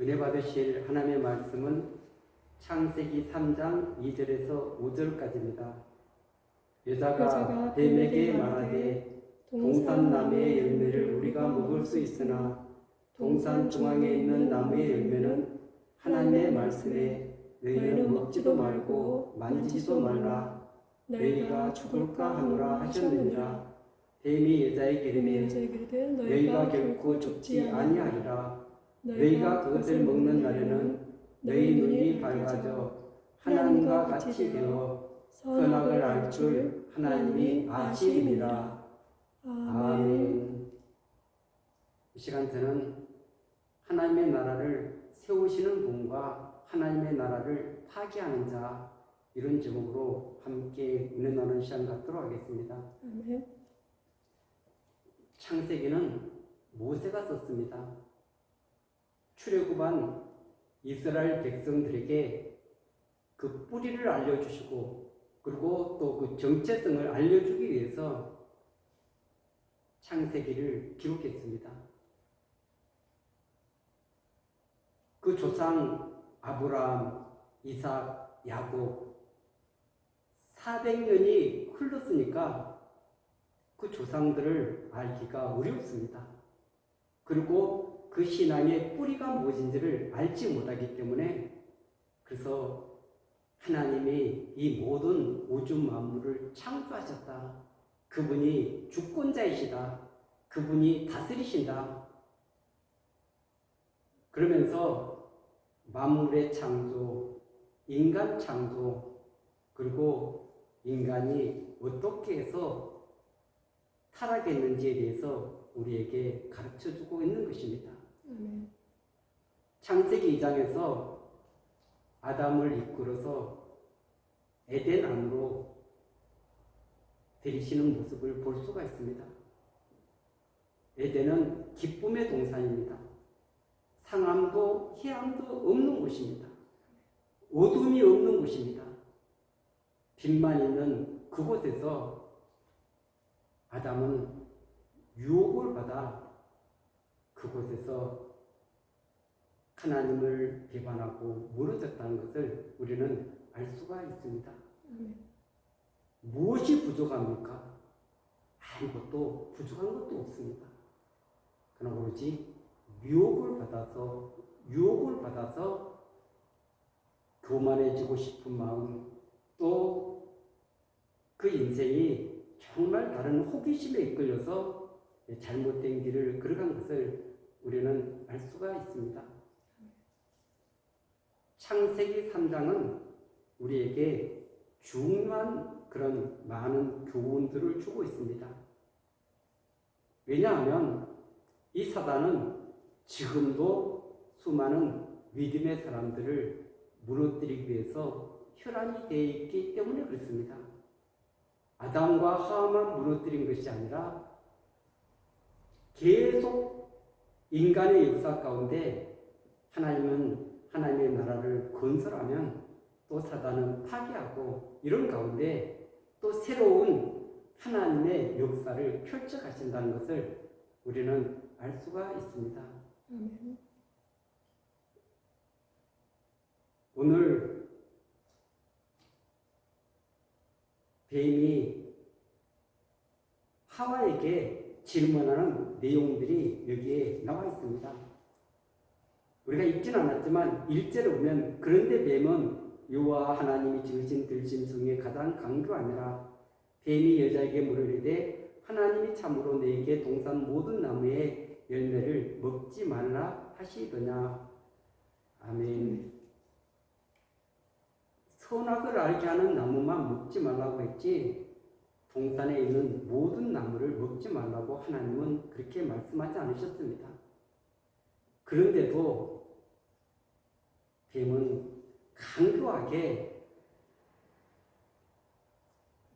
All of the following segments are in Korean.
은혜 받으실 하나님의 말씀은 창세기 3장 2절에서 5절까지입니다. 여자가 뱀에게 말하되 동산 나무의 열매를 우리가 먹을 수 있으나 동산 중앙에 있는 나무의 열매는 하나님의 말씀에 너희는 먹지도 말고 만지지도 말라. 너희가 죽을까 하노라 하셨느니라. 뱀이 여자에게 이르되 너희가 결코 죽지 아니하리라 너희가 그것을 먹는 날에는 너희 눈이 밝아져 하나님과 같이 되어 선악을 알 줄 하나님이 아시리라. 아멘. 이 시간대는 하나님의 나라를 세우시는 분과 하나님의 나라를 파괴하는 자 이런 제목으로 함께 은혜 나누는 시간 갖도록 하겠습니다. 아멘. 창세기는 모세가 썼습니다. 출애굽한 이스라엘 백성들에게 그 뿌리를 알려주시고 그리고 또 그 정체성을 알려주기 위해서 창세기를 기록했습니다. 그 조상 아브라함, 이삭, 야곱 400년이 흘렀으니까 그 조상들을 알기가 어렵습니다. 그리고 그 신앙의 뿌리가 무엇인지를 알지 못하기 때문에 그래서 하나님이 이 모든 우주 만물을 창조하셨다. 그분이 주권자이시다. 그분이 다스리신다. 그러면서 만물의 창조, 인간 창조, 그리고 인간이 어떻게 해서 타락했는지에 대해서 우리에게 가르쳐 주고 있는 것입니다. 아멘. 창세기 2장에서 아담을 이끌어서 에덴 안으로 데리시는 모습을 볼 수가 있습니다. 에덴은 기쁨의 동산입니다. 상함도 희함도 없는 곳입니다. 어둠이 없는 곳입니다. 빛만 있는 그곳에서 아담은 유혹을 받아 그곳에서 하나님을 비판하고 무너졌다는 것을 우리는 알 수가 있습니다. 아멘. 무엇이 부족합니까? 아무것도 부족한 것도 없습니다. 그러나 오로지 유혹을 받아서 유혹을 받아서 교만해지고 싶은 마음 또 그 인생이 정말 다른 호기심에 이끌려서 잘못된 길을 걸어간 것을 우리는 알 수가 있습니다. 창세기 3장은 우리에게 중요한 그런 많은 교훈들을 주고 있습니다. 왜냐하면 이 사단은 지금도 수많은 믿음의 사람들을 무너뜨리기 위해서 혈안이 되어 있기 때문에 그렇습니다. 아담과 하와만 무너뜨린 것이 아니라 계속 인간의 역사 가운데 하나님은 하나님의 나라를 건설하면 또 사단은 파괴하고 이런 가운데 또 새로운 하나님의 역사를 펼쳐가신다는 것을 우리는 알 수가 있습니다. 오늘 뱀이 하와에게 질문하는 내용들이 여기에 나와 있습니다. 우리가 읽지는 않았지만 일제를 보면 그런데 뱀은 여호와 하나님이 지으신 들짐 중에 가장 강교하니라 뱀이 여자에게 물으리되 하나님이 참으로 내게 동산 모든 나무의 열매를 먹지 말라 하시더냐 아멘. 선악을 알게 하는 나무만 먹지 말라고 했지 동산에 있는 모든 나무를 먹지 말라고 하나님은 그렇게 말씀하지 않으셨습니다. 그런데도 뱀은 강교하게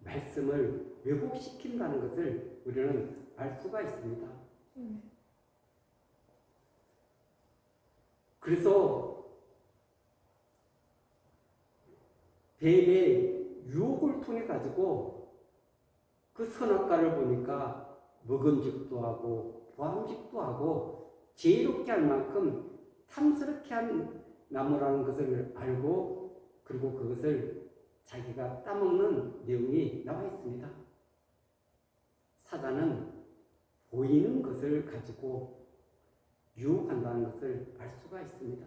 말씀을 왜곡시킨다는 것을 우리는 알 수가 있습니다. 그래서 뱀의 유혹을 통해 가지고 그 선악과를 보니까 먹음직도 하고 보암직도 하고 지혜롭게 할 만큼 탐스럽게 한 나무라는 것을 알고 그리고 그것을 자기가 따먹는 내용이 나와 있습니다. 사단은 보이는 것을 가지고 유혹한다는 것을 알 수가 있습니다.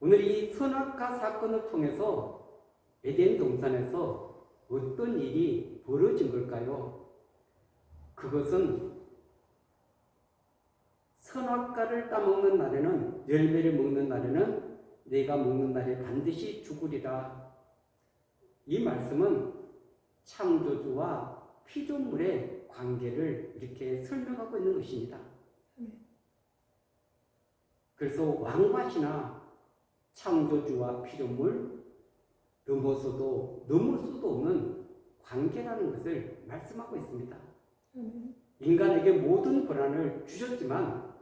오늘 이 선악과 사건을 통해서 에덴 동산에서 어떤 일이 벌어진 걸까요? 그것은 선악과를 따먹는 날에는 열매를 먹는 날에는 내가 먹는 날에 반드시 죽으리라. 이 말씀은 창조주와 피조물의 관계를 이렇게 설명하고 있는 것입니다. 그래서 왕과 신하, 창조주와 피조물 넘어서도 넘을 수도 없는 관계라는 것을 말씀하고 있습니다. 인간에게 모든 권한을 주셨지만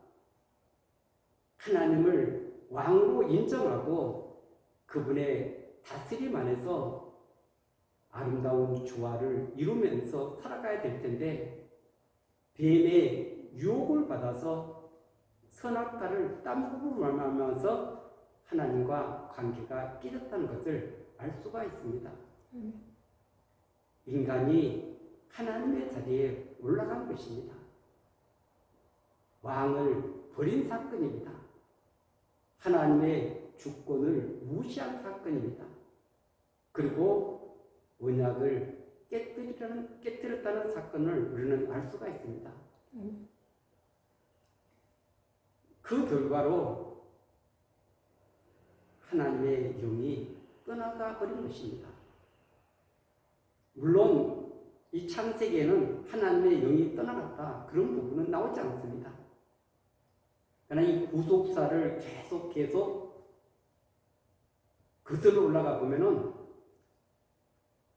하나님을 왕으로 인정하고 그분의 다스림 안에서 아름다운 조화를 이루면서 살아가야 될 텐데 뱀의 유혹을 받아서 선악과를 따먹고 말하면서 하나님과 관계가 깨졌다는 것을 알 수가 있습니다. 인간이 하나님의 자리에 올라간 것입니다. 왕을 버린 사건입니다. 하나님의 주권을 무시한 사건입니다. 그리고 언약을 깨뜨리라는, 깨뜨렸다는 사건을 우리는 알 수가 있습니다. 그 결과로 하나님의 영이 떠나가 버린 것입니다. 물론 이 창세기에는 하나님의 영이 떠나갔다 그런 부분은 나오지 않습니다. 그러나 이 구속사를 계속 계속 그들로 올라가 보면은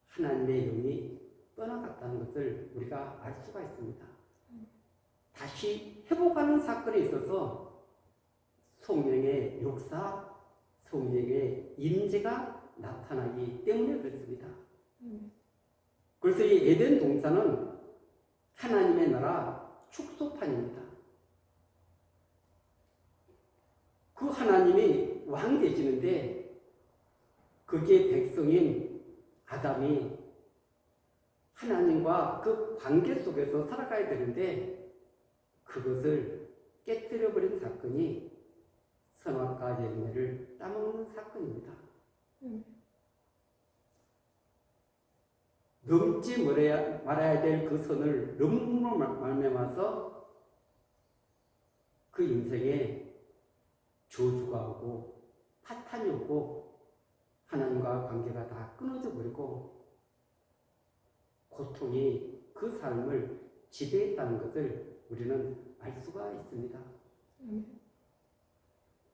하나님의 영이 떠나갔다는 것을 우리가 알 수가 있습니다. 다시 회복하는 사건에 있어서 성령의 역사, 성령의 임재가 나타나기 때문에 그렇습니다. 그래서 이 에덴 동산은 하나님의 나라 축소판입니다. 그 하나님이 왕 되시는데 그게 백성인 아담이 하나님과 그 관계 속에서 살아가야 되는데 그것을 깨뜨려 버린 사건이 선악과 열매를 따먹는 사건입니다. 넘지 말아야, 말아야 될 그 선을 넘음으로 말미암아서 그 인생에 저주가 오고 파탄이 오고 하나님과 관계가 다 끊어져 버리고 고통이 그 삶을 지배했다는 것을 우리는 알 수가 있습니다.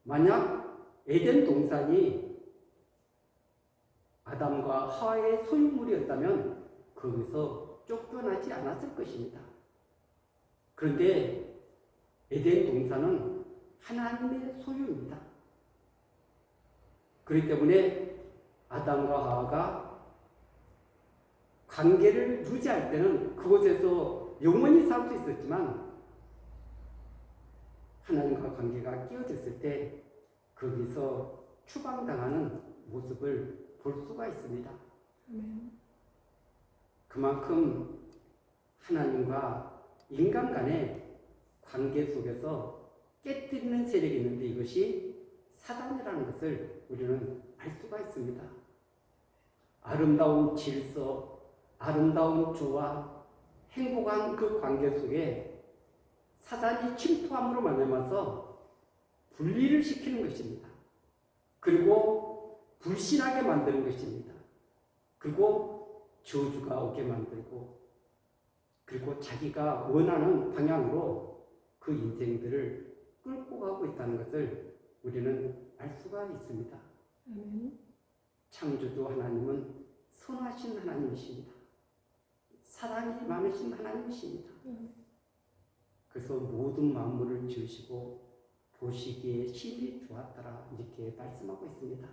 만약 에덴 동산이 아담과 하와의 소유물이었다면 거기서 쫓겨나지 않았을 것입니다. 그런데 에덴 동산은 하나님의 소유입니다. 그렇기 때문에 아담과 하와가 관계를 유지할 때는 그곳에서 영원히 살 수 있었지만 하나님과 관계가 깨어졌을 때 거기서 추방당하는 모습을 볼 수가 있습니다. 그만큼 하나님과 인간 간의 관계 속에서 깨뜨리는 세력이 있는데 이것이 사단이라는 것을 우리는 알 수가 있습니다. 아름다운 질서, 아름다운 조화, 행복한 그 관계 속에 사단이 침투함으로 말미암아서 분리를 시키는 것입니다. 그리고 불신하게 만드는 것입니다. 그리고 저주가 오게 만들고 그리고 자기가 원하는 방향으로 그 인생들을 끌고 가고 있다는 것을 우리는 알 수가 있습니다. 창조주 하나님은 선하신 하나님이십니다. 사랑이 많으신 하나님이십니다. 그래서 모든 만물을 지으시고 보시기에 신이 좋았더라 이렇게 말씀하고 있습니다.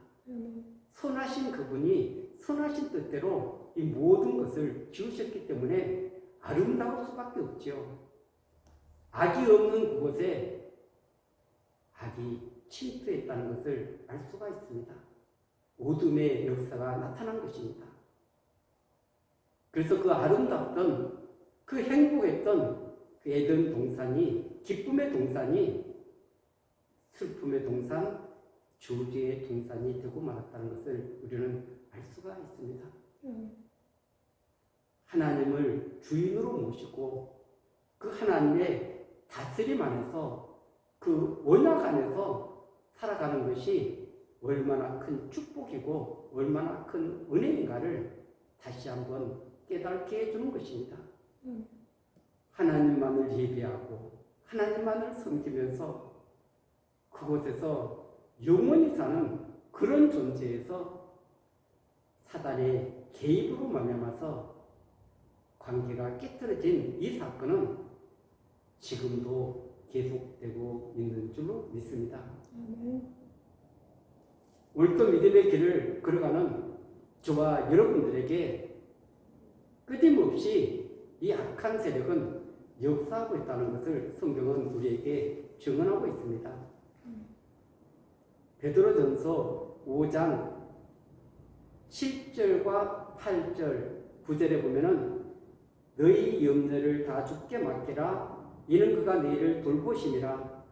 선하신 그분이 선하신 뜻대로 이 모든 것을 지으셨기 때문에 아름다울 수밖에 없죠. 악이 없는 그곳에 악이 침투했다는 것을 알 수가 있습니다. 어둠의 역사가 나타난 것입니다. 그래서 그 아름답던 그 행복했던 그 에덴 동산이 기쁨의 동산이 슬픔의 동산, 저주의 동산이 되고 말았다는 것을 우리는 알 수가 있습니다. 하나님을 주인으로 모시고 그 하나님의 다스림 안에서 그 원약 안에서 살아가는 것이 얼마나 큰 축복이고 얼마나 큰 은혜인가를 다시 한번 깨닫게 해주는 것입니다. 음. 하나님만을 예배하고 하나님만을 섬기면서 그곳에서 영원히 사는 그런 존재에서 사단의 개입으로 말미암아서 관계가 깨뜨려진 이 사건은 지금도 계속되고 있는 줄로 믿습니다. 아멘. 올또 믿음의 길을 걸어가는 저와 여러분들에게 끊임없이 이 악한 세력은 역사하고 있다는 것을 성경은 우리에게 증언하고 있습니다. 베드로전서 5장 7절과 8절 9절에 보면은 너희 염려를 다 죽게 맡기라. 이는 그가 너희를 돌보심이라.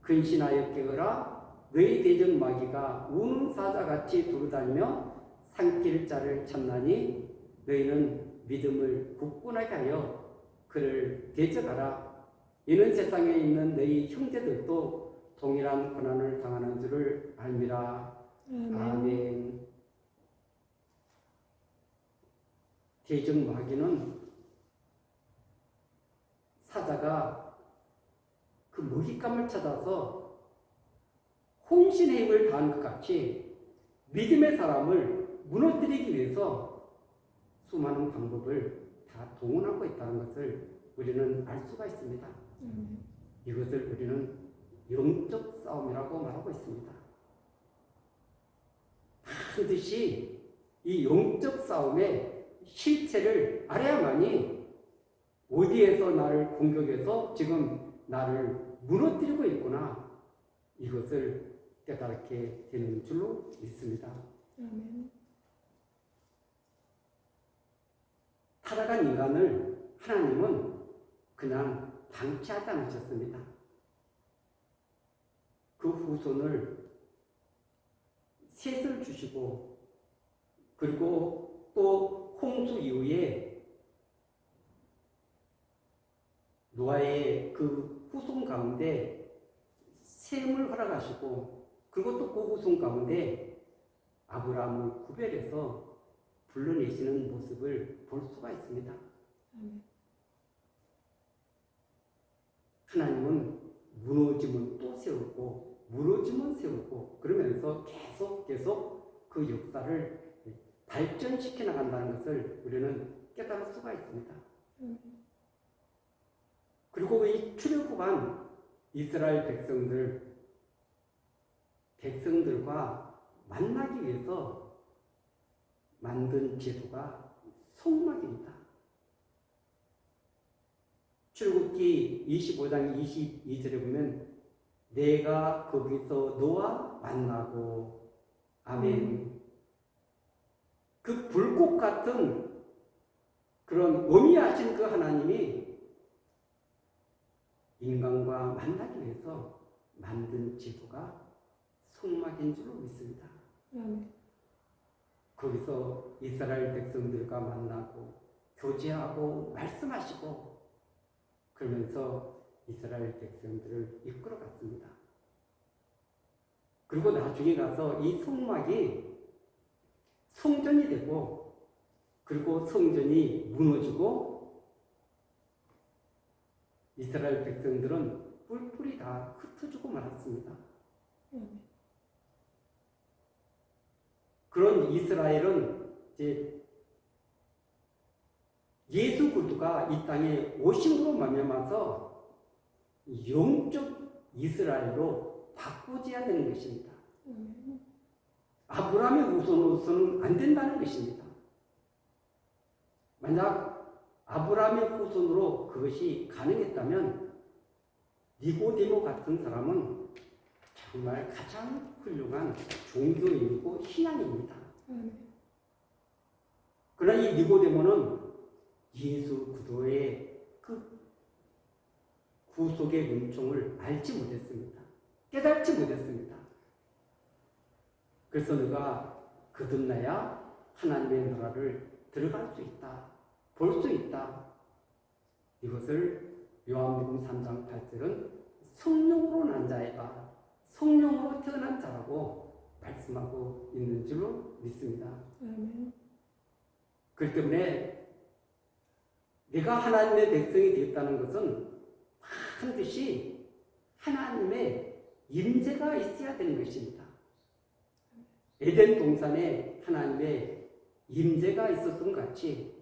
근신하여 깨어라. 너희 대적 마귀가 우는 사자같이 두루다니며 삼킬 자를 찾나니 너희는 믿음을 굳건하게 하여 그를 대적하라. 이는 세상에 있는 너희 형제들도 동일한 고난을 당하는 줄을 알미라 아멘. 아멘 대적 마귀는 사자가 그 먹잇감을 찾아서 혼신의 힘을 다한 것 같이 믿음의 사람을 무너뜨리기 위해서 수많은 방법을 다 동원하고 있다는 것을 우리는 알 수가 있습니다. 아멘. 이것을 우리는 영적 싸움이라고 말하고 있습니다. 반드시 이 영적 싸움의 실체를 알아야만이 어디에서 나를 공격해서 지금 나를 무너뜨리고 있구나 이것을 깨닫게 되는 줄로 믿습니다. 아멘. 타락한 인간을 하나님은 그냥 방치하지 않으셨습니다. 그 후손을 셋을 주시고 그리고 또 홍수 이후에 노아의 그 후손 가운데 셈을 허락하시고 또그 후손 가운데 아브라함을 구별해서 불러내시는 모습을 볼 수가 있습니다. 하나님은 무너지면 또 세우고 무너지면 세우고 그러면서 계속 계속 그 역사를 발전시켜 나간다는 것을 우리는 깨달을 수가 있습니다. 그리고 이 출애굽한 이스라엘 백성들 백성들과 만나기 위해서 만든 제도가 성막입니다. 출국기 25장 22절에 보면 내가 거기서 너와 만나고 아멘. 그 불꽃 같은 그런 어미하신 그 하나님이 인간과 만나기 위해서 만든 제도가 성막인 줄로 믿습니다. 아멘. 거기서 이스라엘 백성들과 만나고 교제하고 말씀하시고 그러면서 이스라엘 백성들을 이끌어 갔습니다. 그리고 나중에 가서 이 성막이 성전이 되고 그리고 성전이 무너지고 이스라엘 백성들은 뿔뿔이 다 흩어지고 말았습니다. 그런 이스라엘은 이제 예수 그리스도가 이 땅에 오심으로 말미암아서 영적 이스라엘로 바꾸어야 되는 것입니다. 아브라함의 후손으로서는 안 된다는 것입니다. 만약 아브라함의 후손으로 그것이 가능했다면 니고데모 같은 사람은 정말 가장 훌륭한 종교인이고 신앙입니다. 그러나 이 니고데모는 예수 그도의 그 구속의 은총을 알지 못했습니다. 깨닫지 못했습니다. 그래서 내가 거듭나야 하나님의 나라를 들어갈 수 있다. 볼 수 있다. 이것을 요한복음 3장 8절은 성령으로 난 자애가 성령으로 태어난 자라고 말씀하고 있는 줄로 믿습니다. 아멘. 그렇기 때문에 내가 하나님의 백성이 되었다는 것은 반드시 하나님의 임재가 있어야 되는 것입니다. 에덴 동산에 하나님의 임재가 있었던 것 같이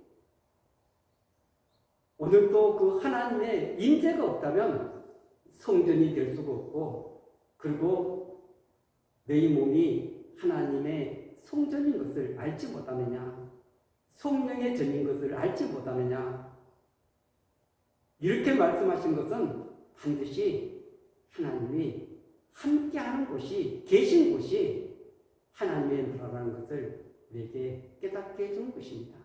오늘도 그 하나님의 임재가 없다면 성전이 될 수가 없고 그리고 너희 몸이 하나님의 성전인 것을 알지 못하느냐 성령의 전인 것을 알지 못하느냐 이렇게 말씀하신 것은 반드시 하나님이 함께하는 곳이 계신 곳이 하나님의 나라라는 것을 우리에게 깨닫게 해주는 것입니다.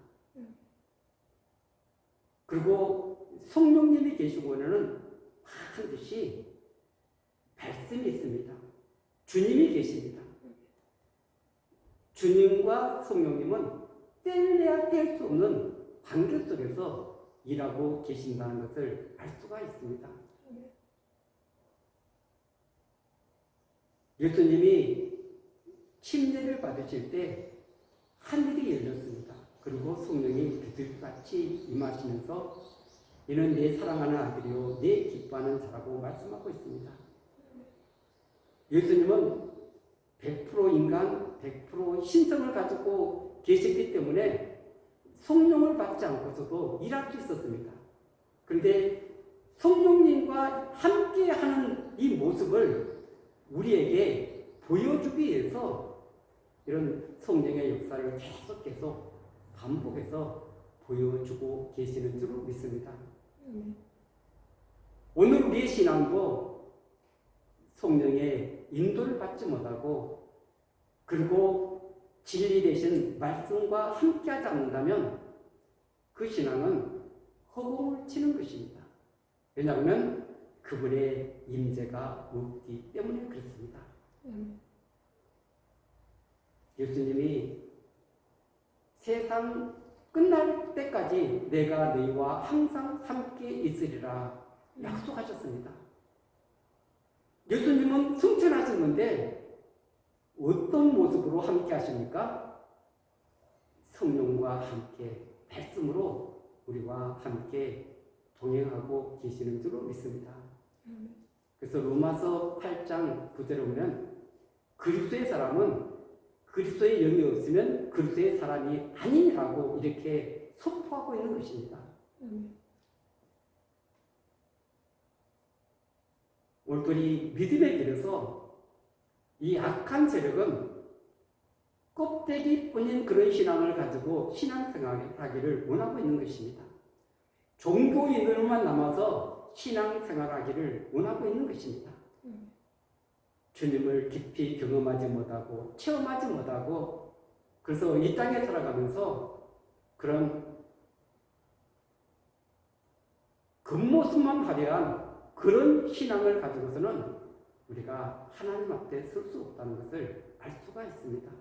그리고 성령님이 계시고는 반드시 말씀이 있습니다. 주님이 계십니다. 주님과 성령님은 뗄래야 뗄 수 없는 관계 속에서 일하고 계신다는 것을 알 수가 있습니다. 예수님이 침례를 받으실 때 하늘이 열렸습니다. 그리고 성령이 비둘기같이 임하시면서 이는 내 사랑하는 아들이요 내 기뻐하는 자라고 말씀하고 있습니다. 예수님은 100% 인간, 100% 신성을 가지고 계셨기 때문에 성령을 받지 않고서도 일할 수 있었습니다. 그런데 성령님과 함께 하는 이 모습을 우리에게 보여주기 위해서 이런 성령의 역사를 계속 계속 반복해서 보여주고 계시는 줄로 믿습니다. 오늘 우리의 신앙도 성령의 인도를 받지 못하고 그리고 진리 대신 말씀과 함께하지 않는다면 그 신앙은 허공을 치는 것입니다. 왜냐하면 그분의 임재가 없기 때문에 그렇습니다. 아멘. 예수님이 세상 끝날 때까지 내가 너희와 항상 함께 있으리라 약속하셨습니다. 예수님은 승천하셨는데 어떤 모습으로 함께 하십니까? 성령과 함께 말씀으로 우리와 함께 동행하고 계시는 줄로 믿습니다. 그래서 로마서 8장 9절에 보면 그리스도의 사람은 그리스도의 영이 없으면 그리스도의 사람이 아니라고 이렇게 선포하고 있는 것입니다. 오늘들이 믿음의 길에서 이 악한 세력은 껍데기뿐인 그런 신앙을 가지고 신앙생활을 하기를 원하고 있는 것입니다. 종교인으로만 남아서 신앙생활하기를 원하고 있는 것입니다. 음. 주님을 깊이 경험하지 못하고 체험하지 못하고 그래서 이 땅에 살아가면서 그런 겉모습만 화려한 그런 신앙을 가지고서는 우리가 하나님 앞에 설 수 없다는 것을 알 수가 있습니다.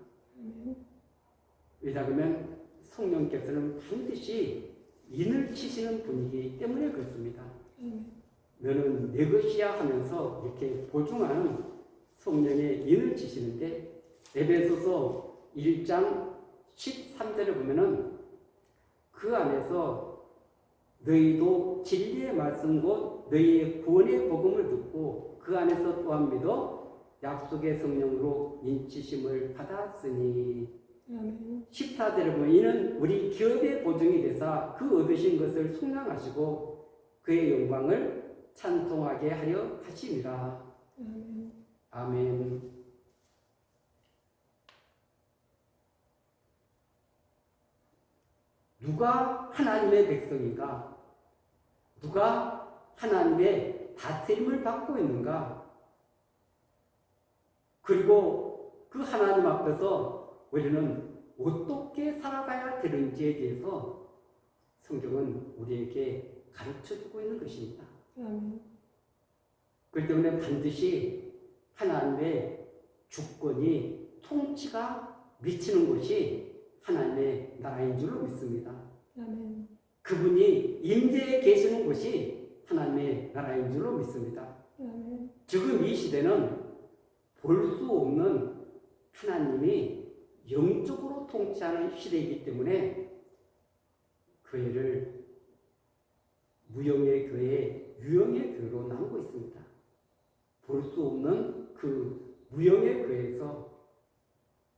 왜냐하면 성령께서는 반드시 인을 치시는 분이기 때문에 그렇습니다. 너는 내 것이야 하면서 이렇게 보증하는 성령의 인을 치시는데 에베소서 1장 13절에 보면은 그 안에서 너희도 진리의 말씀 곧 너희의 구원의 복음을 듣고 그 안에서 또한 믿어 약속의 성령으로 인치심을 받았으니 아멘. 14절에 보면 이는 우리 기업의 보증이 되사 그 얻으신 것을 속량하시고 그의 영광을 찬송하게 하려 하심이라. 아멘. 아멘. 누가 하나님의 백성인가? 누가 하나님의 다스림을 받고 있는가? 그리고 그 하나님 앞에서 우리는 어떻게 살아가야 되는지에 대해서 성경은 우리에게 가르쳐 주고 있는 것입니다. 그렇기 때문에 반드시 하나님의 주권이 통치가 미치는 것이 하나님의 나라인 줄로 믿습니다. 아멘. 그분이 임재해 계시는 곳이 하나님의 나라인 줄로 믿습니다. 지금 이 시대는 볼 수 없는 하나님이 영적으로 통치하는 시대이기 때문에 교회를 무형의 교회, 유형의 교회로 나누고 있습니다. 볼 수 없는 그 무형의 교회에서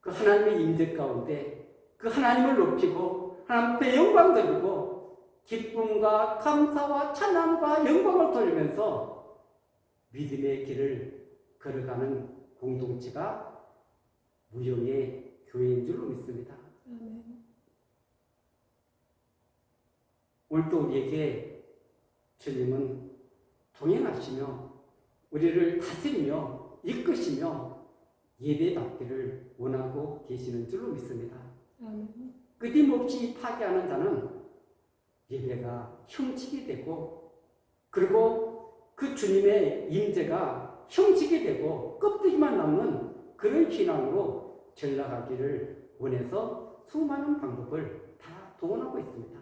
그 하나님의 임재 가운데 그 하나님을 높이고 하나님 앞에 영광 돌리고 기쁨과 감사와 찬양과 영광을 돌리면서 믿음의 길을 걸어가는 공동체가 무형의 교회인 줄로 믿습니다. 오늘도 우리에게 주님은 동행하시며 우리를 다스리며 이끄시며 예배받기를 원하고 계시는 줄로 믿습니다. 아멘. 끊임없이 파괴하는 자는 예배가 형식이 되고 그리고 그 주님의 임재가 형식이 되고 껍데기만 남는 그런 신앙으로 전락하기를 원해서 수많은 방법을 다 동원하고 있습니다.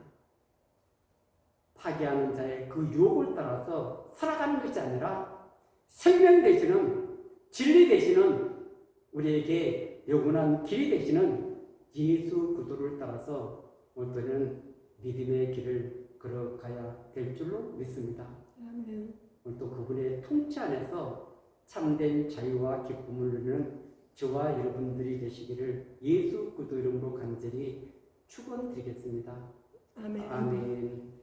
파괴하는 자의 그 유혹을 따라서 살아가는 것이 아니라 생명 되시는 진리 되시는 우리에게 영원한 길이 되시는 예수 그도를 따라서 오늘은 믿음의 길을 걸어가야 될 줄로 믿습니다. 아멘. 또 그분의 통치 안에서 참된 자유와 기쁨을 누리는 저와 여러분들이 되시기를 예수 그도 이름으로 간절히 축원드리겠습니다. 아멘. 아멘.